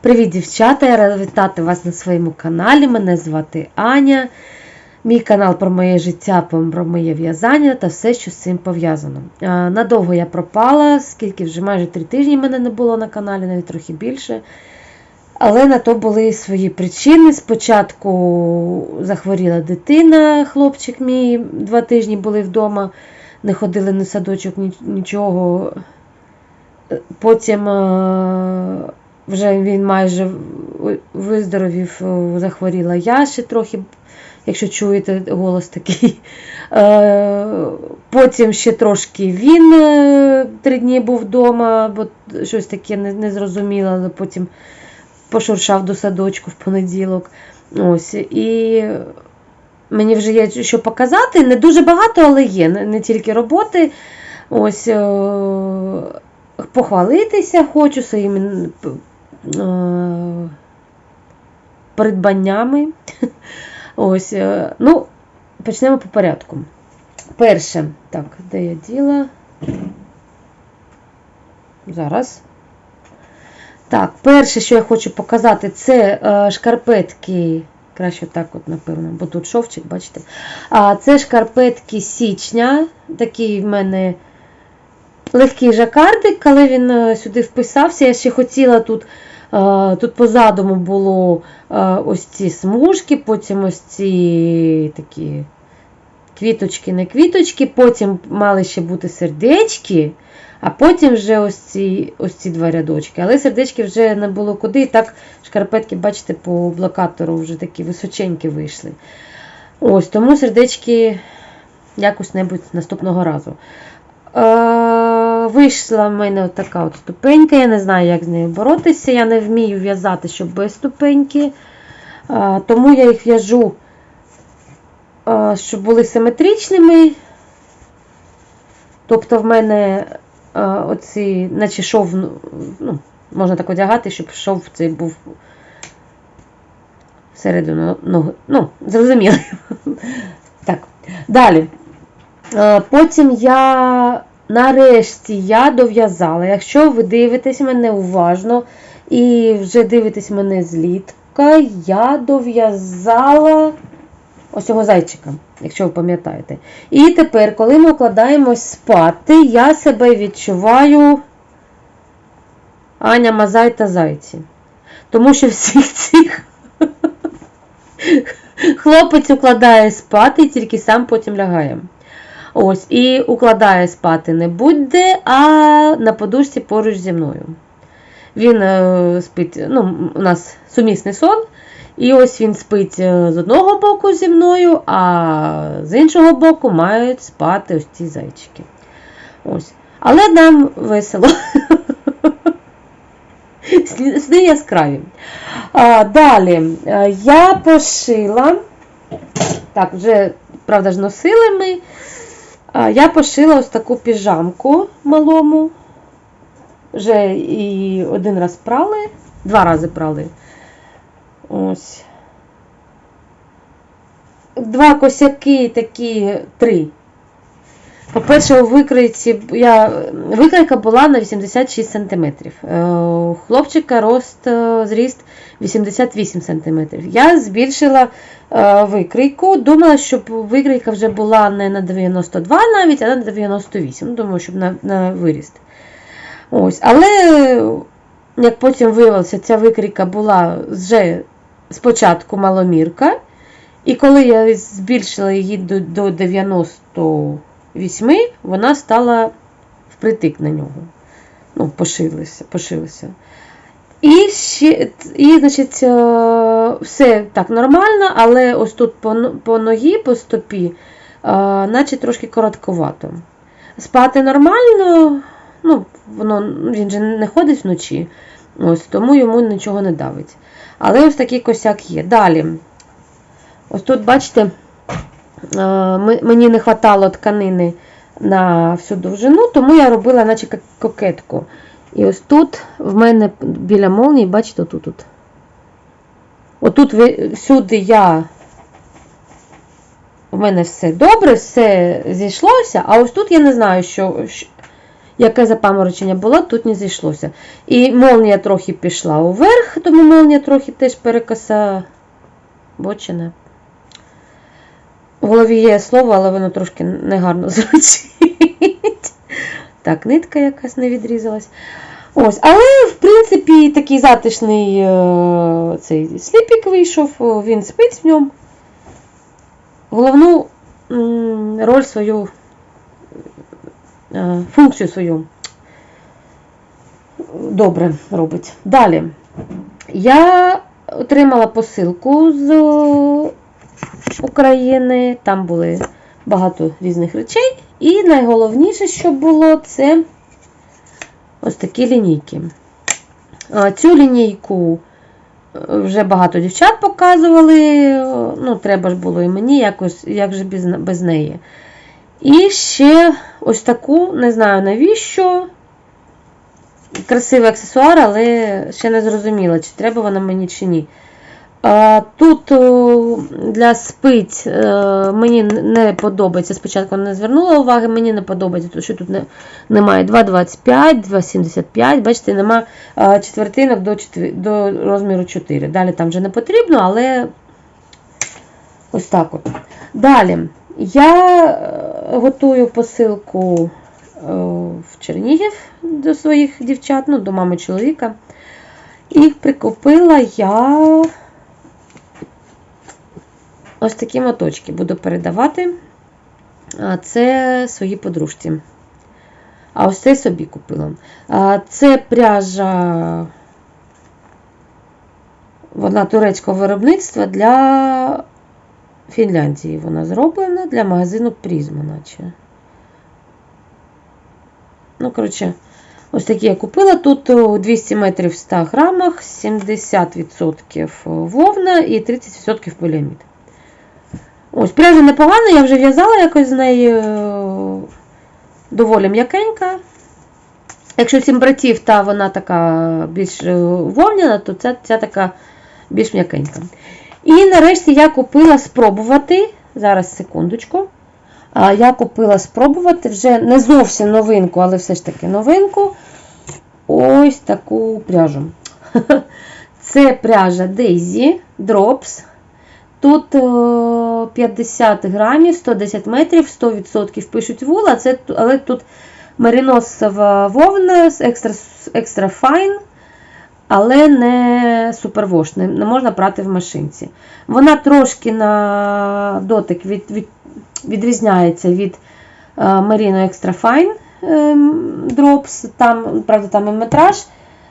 Привіт, дівчата! Я рада вітати вас на своєму каналі. Мене звати Аня. Мій канал про моє життя, про моє в'язання та все, що з цим пов'язано. Надовго я пропала, скільки вже майже три тижні мене не було на каналі, навіть трохи більше. Але на то були свої причини. Спочатку захворіла дитина, хлопчик мій, два тижні були вдома, не ходили на садочок, нічого. Потім е, вже він майже виздоровів, е, захворіла я ще трохи, якщо чуєте голос такий. Е, Потім ще трошки він е, три дні був вдома, бо щось таке не- незрозуміле, але потім пошуршав до садочку в понеділок. Ось, і мені вже є що показати. Не дуже багато, але є. Не, тільки роботи. Ось похвалитися хочу своїми придбаннями. Ось, е, ну, почнемо по порядку. Перше, так, де я діла? Зараз. Так, перше, що я хочу показати, це е, шкарпетки. Краще так, от, напевно, бо тут шовчик, бачите. А це шкарпетки січня. Такий в мене легкий жакардик, коли він е, сюди вписався. Я ще хотіла тут. Е, Тут по задуму було е, ось ці смужки, потім ось ці такі квіточки, не квіточки, потім мали ще бути сердечки, а потім вже ось ці, ось ці два рядочки. Але сердечки вже не було куди. І так шкарпетки, бачите, по блокатору вже такі височенькі вийшли. Ось, тому сердечки якось небудь наступного разу. Е, вийшла в мене така от ступенька. Я не знаю, як з нею боротися. Я не вмію в'язати, щоб без ступеньки. Е, тому я їх в'яжу, е, щоб були симетричними. Тобто в мене оці, наче шов, ну, можна так одягати, щоб шов цей був всередину ноги. Ну, зрозуміло. Так, далі. Е, Потім я нарешті я дов'язала. Якщо ви дивитесь мене уважно і вже дивитесь мене злітка, я дов'язала ось цього зайчика, якщо ви пам'ятаєте. І тепер, коли ми укладаємось спати, я себе відчуваю Аня Мазай та Зайці. Тому що всіх цих хлопець укладає спати і тільки сам потім лягає. Ось, і укладає спати не будь-де, а на подушці поруч зі мною. Він е, спить, ну, у нас сумісний сон, і ось він спить е, з одного боку зі мною, а з іншого боку мають спати ось ці зайчики. Ось. Але нам весело. Сни яскраві. А, далі е, я пошила, так, вже, правда ж, носили ми. Я пошила ось таку піжамку малому. Вже і один раз прали, два рази прали. Ось. Два косяки такі, три. По-перше, у викройці я, викройка була на 86 см. У хлопчика рост, е, зріст 88 см. Я збільшила е, викрійку. Думала, щоб викрійка вже була не на 92 навіть, а на 98. Ну, Думаю, щоб на, на виріст. Ось. Але, як потім виявилося, ця викрійка була вже спочатку маломірка. І коли я збільшила її до, до 98, вона стала впритик на нього. Ну, пошилася. пошилася. І, ще, і, значить, е, все так нормально, але ось тут по, по ногі, по стопі, е, наче трошки коротковато. Спати нормально, ну, воно, він же не ходить вночі, ось, тому йому нічого не давить. Але ось такий косяк є. Далі. Ось тут, бачите, мені не вистачало тканини на всю довжину, тому я робила наче кокетку. І ось тут в мене біля молнії, бачите, отут. Тут. Отут всюди я. У мене все добре, все зійшлося, а ось тут я не знаю, що, що- яке запаморочення було, тут не зійшлося. І молнія трохи пішла уверх, тому молнія трохи теж перекоса бочина. В голові є слово, але воно трошки негарно звучить. Так, нитка якась не відрізалась. Ось, але, в принципі, такий затишний е, цей сліпік вийшов, він спить в ньому. Головну роль свою, е, функцію свою добре робить. Далі. Я отримала посилку з України, там були багато різних речей. І найголовніше, що було, це ось такі лінійки. Цю лінійку е, вже багато дівчат показували. Ну, треба ж було і мені якось, як же без, без неї. І ще ось таку, не знаю навіщо. Красивий аксесуар, але ще не зрозуміла, чи треба вона мені, чи ні. Тут для спиць е, мені не подобається. Спочатку не звернула уваги, мені не подобається, тому що тут не, немає 2,25, 2,75. Бачите, нема четвертинок до, до розміру 4. Далі там вже не потрібно, але ось так от. Далі. Я е, готую посилку е, в Чернігів до своїх дівчат, ну, до мами чоловіка. І прикупила я ось такі моточки. Буду передавати. Це своїй подружці. А ось це собі купила. Це пряжа вона турецького виробництва для Фінляндії. Вона зроблена для магазину Призма, наче. Ну, коротше, ось такі я купила. Тут о, 200 метрів в 100 грамах, 70% вовна і 30% поліамід. Ось, пряжа непогана, я вже в'язала якось з неї е, доволі м'якенька. Якщо сім братів, та вона така більш е, вовняна, то ця, ця така більш м'якенька. І нарешті я купила спробувати. Зараз секундочку. Я купила спробувати вже не зовсім новинку, але все ж таки новинку. Ось таку пряжу. Це пряжа Daisy Drops. Тут е, 50 грамів, 110 метрів, 100% пишуть вул, а це, але тут мериносова вовна екстра, екстра файн, але не супервош, не, не можна прати в машинці. Вона трошки на дотик від, від, відрізняється від е, Merino Extra Fine е, Drops. Там, правда, там і метраж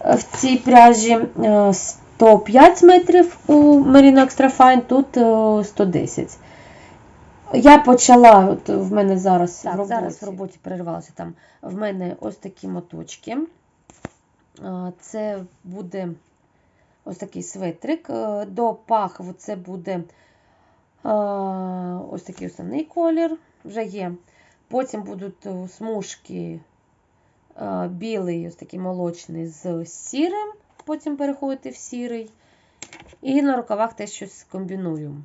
е, в цій пряжі е, 105 метрів у Merino Extra Fine, тут е, 110. Я почала, от в мене зараз, Так, в роботі, зараз в роботі перервалася там. В мене ось такі моточки. Це буде ось такий светрик. Е, До пах це буде ось такий основний колір. Вже є. Потім будуть е, смужки білий, ось такий молочний з сірим. Потім переходити в сірий. І на рукавах теж щось комбіную.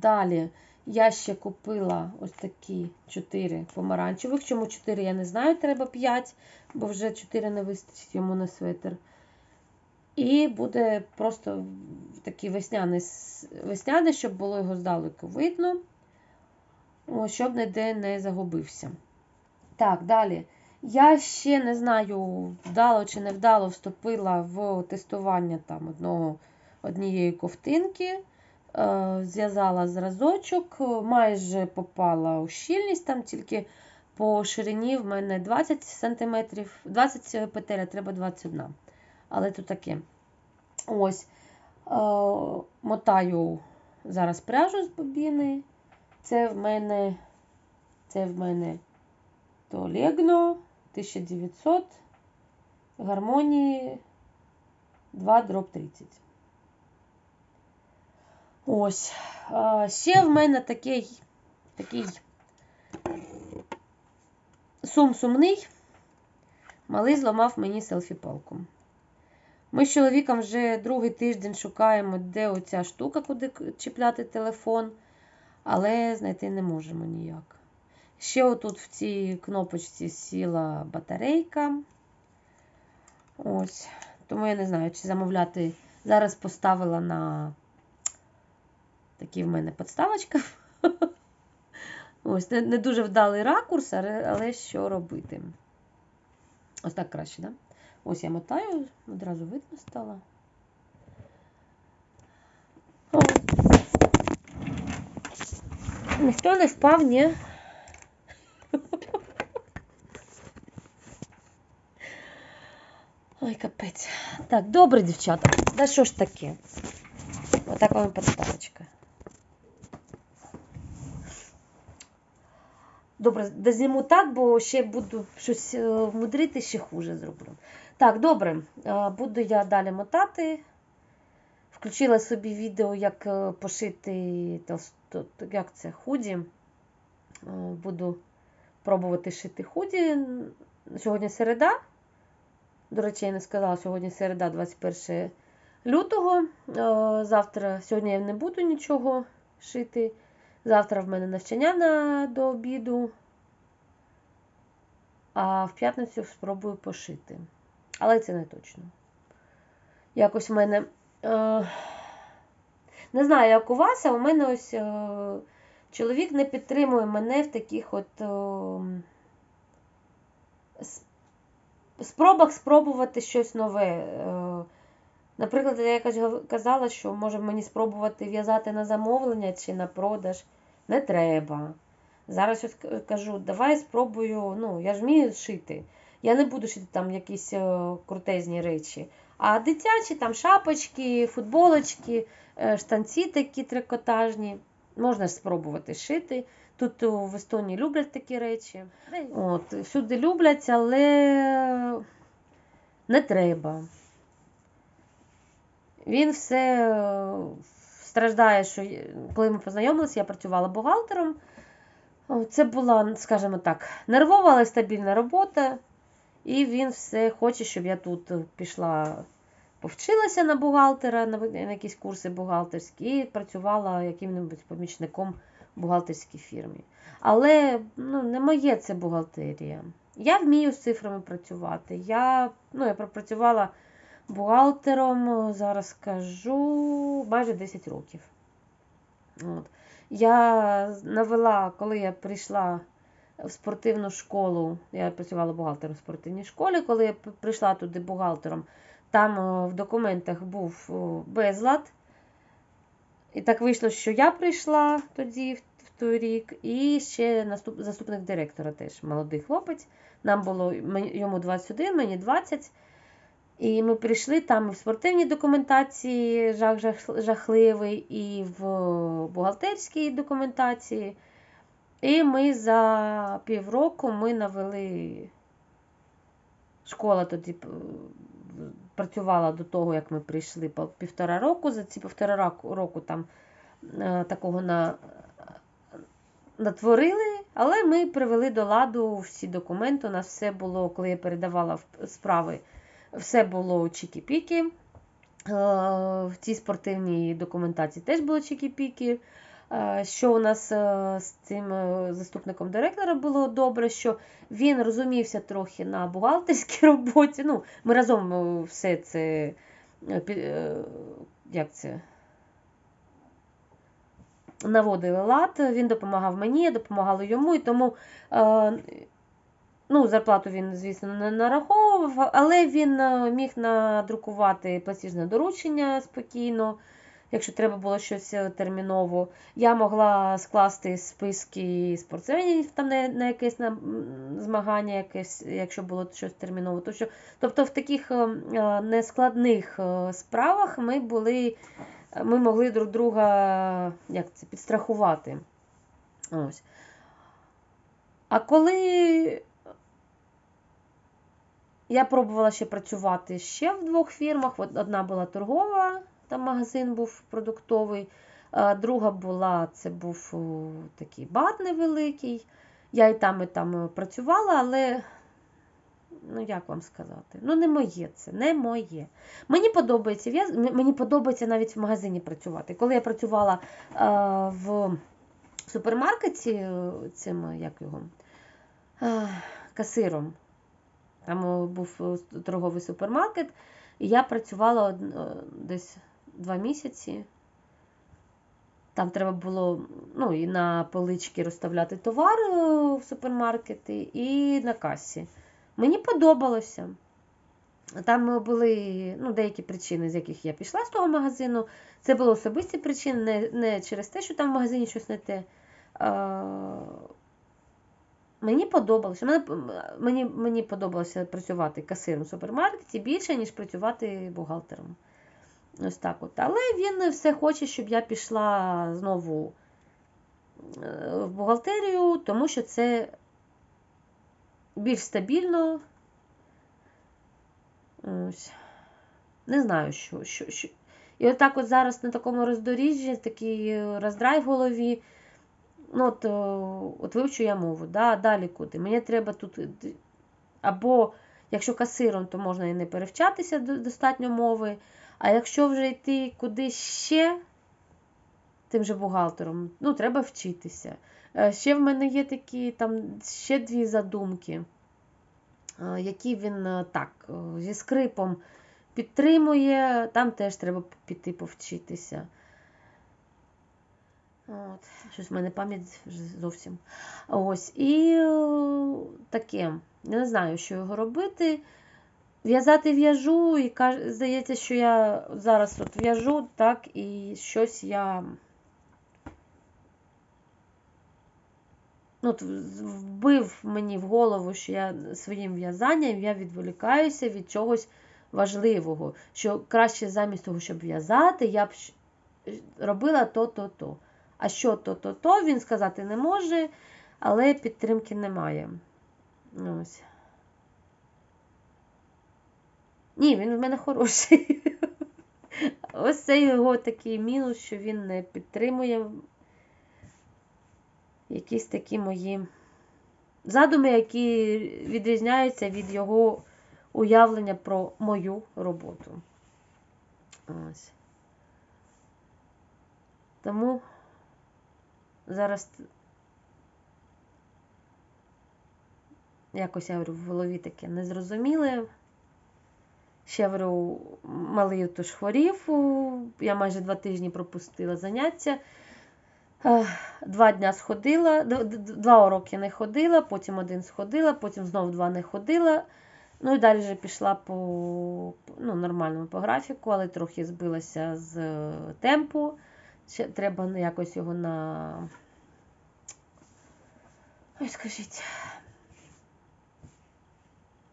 Далі я ще купила ось такі 4 помаранчевих. Чому 4, я не знаю, треба 5, бо вже 4 не вистачить йому на светр. І буде просто такий весняний, весняний, щоб було його здалеку видно, щоб ніде не загубився. Так, далі. Я ще не знаю, вдало чи не вдало вступила в тестування там одного, однієї ковтинки. Е, Зв'язала зразочок, майже попала у щільність, там тільки по ширині в мене 20 см, 20 петель, а треба 21 Але то таке. Ось. Е, Мотаю зараз пряжу з бобіни. Це в мене, це в мене Толегно 1900 гармонії 2 дроб 30. Ось. Ще в мене такий, такий сум сумний. Малий зламав мені селфі-палку. Ми з чоловіком вже другий тиждень шукаємо, де оця штука, куди чіпляти телефон, але знайти не можемо ніяк. Ще отут в цій кнопочці сіла батарейка. Ось. Тому я не знаю, чи замовляти. Зараз поставила на такі в мене подставочка. Ось, не, дуже вдалий ракурс, але, що робити? Ось так краще? Да? Ось я мотаю, одразу видно стало. Ніхто не впав, ні. Ой, капець. Так, добре, дівчата. Да що ж таке? Отак вам подставочка. Добре, дозніму так, бо ще буду щось е, мудрити, ще хуже зроблю. Так, добре, е, буду я далі мотати. Включила собі відео, як е, пошити як це, худі. Буду пробувати шити худі. Сьогодні середа. До речі, я не сказала, сьогодні середа, 21 лютого. Завтра, сьогодні я не буду нічого шити. Завтра в мене навчання на, до обіду. А в п'ятницю спробую пошити. Але це не точно. Якось в мене. Е, не знаю, як у вас, а у мене ось е, чоловік не підтримує мене в таких от е, спробах спробувати щось нове. Е, Наприклад, я якось казала, що може мені спробувати в'язати на замовлення чи на продаж. Не треба. Зараз ось кажу, давай спробую, ну, я ж вмію шити. Я не буду шити там якісь е, крутезні речі. А дитячі там шапочки, футболочки, е, штанці такі трикотажні. Можна ж спробувати шити. Тут в Естонії люблять такі речі. От, всюди люблять, але не треба. Він все е, страждає, що коли ми познайомилися, я працювала бухгалтером. Це була, скажімо так, нервова, але стабільна робота. І він все хоче, щоб я тут пішла, повчилася на бухгалтера, на якісь курси бухгалтерські, і працювала яким-небудь помічником бухгалтерській фірмі. Але ну, не моє це бухгалтерія. Я вмію з цифрами працювати. Я, ну, я пропрацювала бухгалтером, зараз скажу, майже 10 років. От. Я навела, коли я прийшла в спортивну школу, я працювала бухгалтером в спортивній школі, коли я прийшла туди бухгалтером, там в документах був безлад. І так вийшло, що я прийшла тоді, в, той рік, і ще наступ, заступник директора теж молодий хлопець. Нам було йому 21, мені 20. І ми прийшли там і в спортивній документації жах, жах, жахливий, і в бухгалтерській документації. І ми за півроку ми навели. Школа тоді працювала до того, як ми прийшли півтора року. За ці півтора року- там е, такого на, натворили, але ми привели до ладу всі документи. У нас все було, коли я передавала справи, все було чікі-піки. Е, В цій спортивній документації теж було чікі-піки. Е, Що у нас е, з цим е, заступником директора було добре, що він розумівся трохи на бухгалтерській роботі. Ну, ми разом все це, як це, наводили лад, він допомагав мені, я допомагала йому, і тому ну, зарплату він, звісно, не нараховував, але він міг надрукувати платіжне доручення спокійно, якщо треба було щось е, терміново. Я могла скласти списки спортсменів там на, на якесь на, змагання, якесь, якщо було щось терміново. То що, тобто в таких е, е, нескладних е, справах ми були ми могли друг друга як це, підстрахувати. Ось. А коли я пробувала ще працювати ще в двох фірмах, одна була торгова, там магазин був продуктовий, а друга була, це був такий бар невеликий. Я і там, і там працювала, але ну як вам сказати? Ну, не моє це, не моє. Мені подобається в'яз- мені подобається навіть в магазині працювати. Коли я працювала е, в супермаркеті е, цим, як його, е, касиром. Там е, був е, торговий супермаркет, і я працювала е, десь два місяці. Там треба було ну, і на полички розставляти товар е, в супермаркети, і на касі. Мені подобалося. Там були ну, деякі причини, з яких я пішла з того магазину. Це були особисті причини, не, не через те, що там в магазині щось не те. А, мені подобалося. Мені, мені, мені подобалося працювати касиром в супермаркеті більше, ніж працювати бухгалтером. Ось так от. Але він все хоче, щоб я пішла знову е, в бухгалтерію, тому що це більш стабільно. Ось. Не знаю, що. що, що. І отак от зараз на такому роздоріжжі, такий роздрай в голові. Ну, от, от вивчу я мову, да, далі куди. Мені треба тут. е, Або якщо касиром, то можна і не перевчатися достатньо мови. А якщо вже йти кудись ще, тим же бухгалтером, ну, треба вчитися. Е, Ще в мене є такі там ще дві задумки, е, які він е, так, зі скрипом підтримує, там теж треба піти повчитися. От, щось в мене пам'ять зовсім. Ось. І таке. Я не знаю, що його робити. В'язати в'яжу, і здається, що я зараз от в'яжу, так, і щось я. Ну, вбив мені в голову, що я своїм в'язанням я відволікаюся від чогось важливого. Що краще замість того, щоб в'язати, я б робила то-то-то. А що то-то-то, він сказати не може, але підтримки немає. Ось. Ні, він в мене хороший. Ось це його такий мінус, що він не підтримує якісь такі мої задуми, які відрізняються від його уявлення про мою роботу. Ось. Тому зараз якось я говорю, в голові таке незрозуміле. Ще говорю, малий тож хворів. Я майже два тижні пропустила заняття. Два дня сходила, два уроки не ходила, потім один сходила, потім знов два не ходила. Ну і далі вже пішла по ну, нормальному по графіку, але трохи збилася з е, темпу. Ще треба якось його на. Ой, скажіть.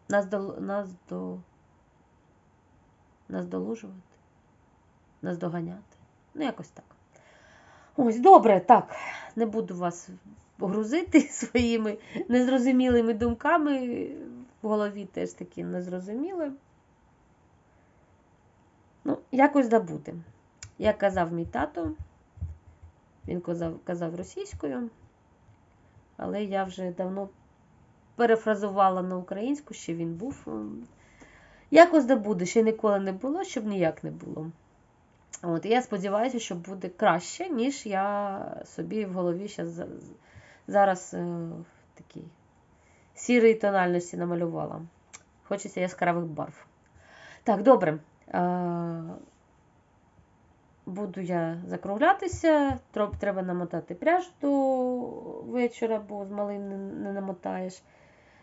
Наздол... Наздо... Наздолужувати? Наздоганяти? Ну, якось так. Ось, добре, так. Не буду вас грузити своїми незрозумілими думками. В голові теж такі незрозуміли. Ну, якось забути. Як казав мій тато, він казав, казав російською, але я вже давно перефразувала на українську, ще він був. Якось забуде, ще ніколи не було, щоб ніяк не було. От, і я сподіваюся, що буде краще, ніж я собі в голові щас, зараз е, такій сірій тональності намалювала. Хочеться яскравих барв. Так, добре. Е, буду я закруглятися. Тро- Треба намотати пряж до вечора, бо з малим не, не намотаєш.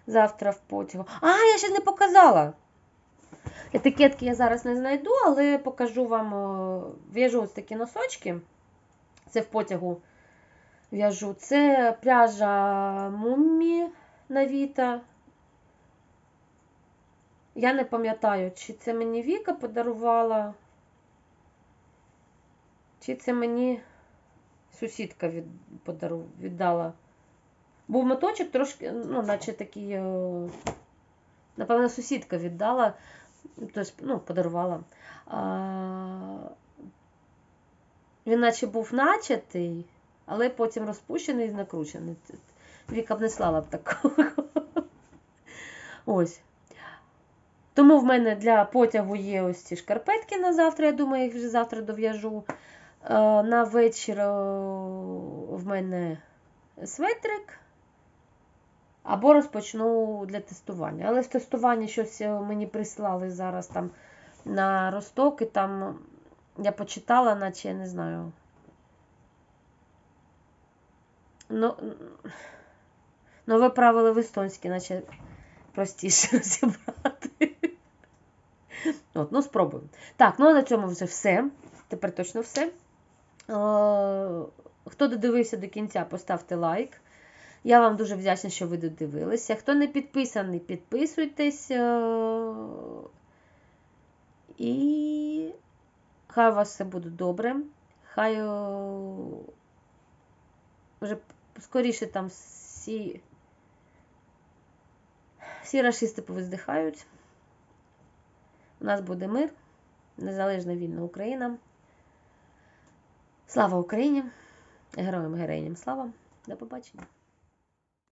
Завтра в потягу. А, я ще не показала. Етикетки я зараз не знайду, але покажу вам. В'яжу ось такі носочки. Це в потягу в'яжу. Це пряжа Муммі Навіта. Я не пам'ятаю, чи це мені Віка подарувала, чи це мені сусідка від, віддала. Був моточок трошки, ну, наче такий, напевно, сусідка віддала, тобто, ну, подарувала. Він наче був начатий, але потім розпущений і накручений. Віка б не слала б такого. Ось. Тому в мене для потягу є ось ці шкарпетки на завтра. Я думаю, їх вже завтра дов'яжу. На вечір в мене светрик. Або розпочну для тестування. Але з тестування щось мені прислали зараз там на Росток, і там я почитала, наче я не знаю. Ну, нове правило в естонській, наче простіше розібрати. От, ну, спробуємо. Так, ну а на цьому вже все. Тепер точно все. Е, Хто додивився до кінця, поставте лайк. Я вам дуже вдячна, що ви додивилися. Хто не підписаний, підписуйтесь. е, І хай у вас все буде добре. Хай е, вже скоріше там всі, всі рашисти повиздихають. У нас буде мир, незалежна вільна Україна. Слава Україні! Героям героїням слава! До побачення!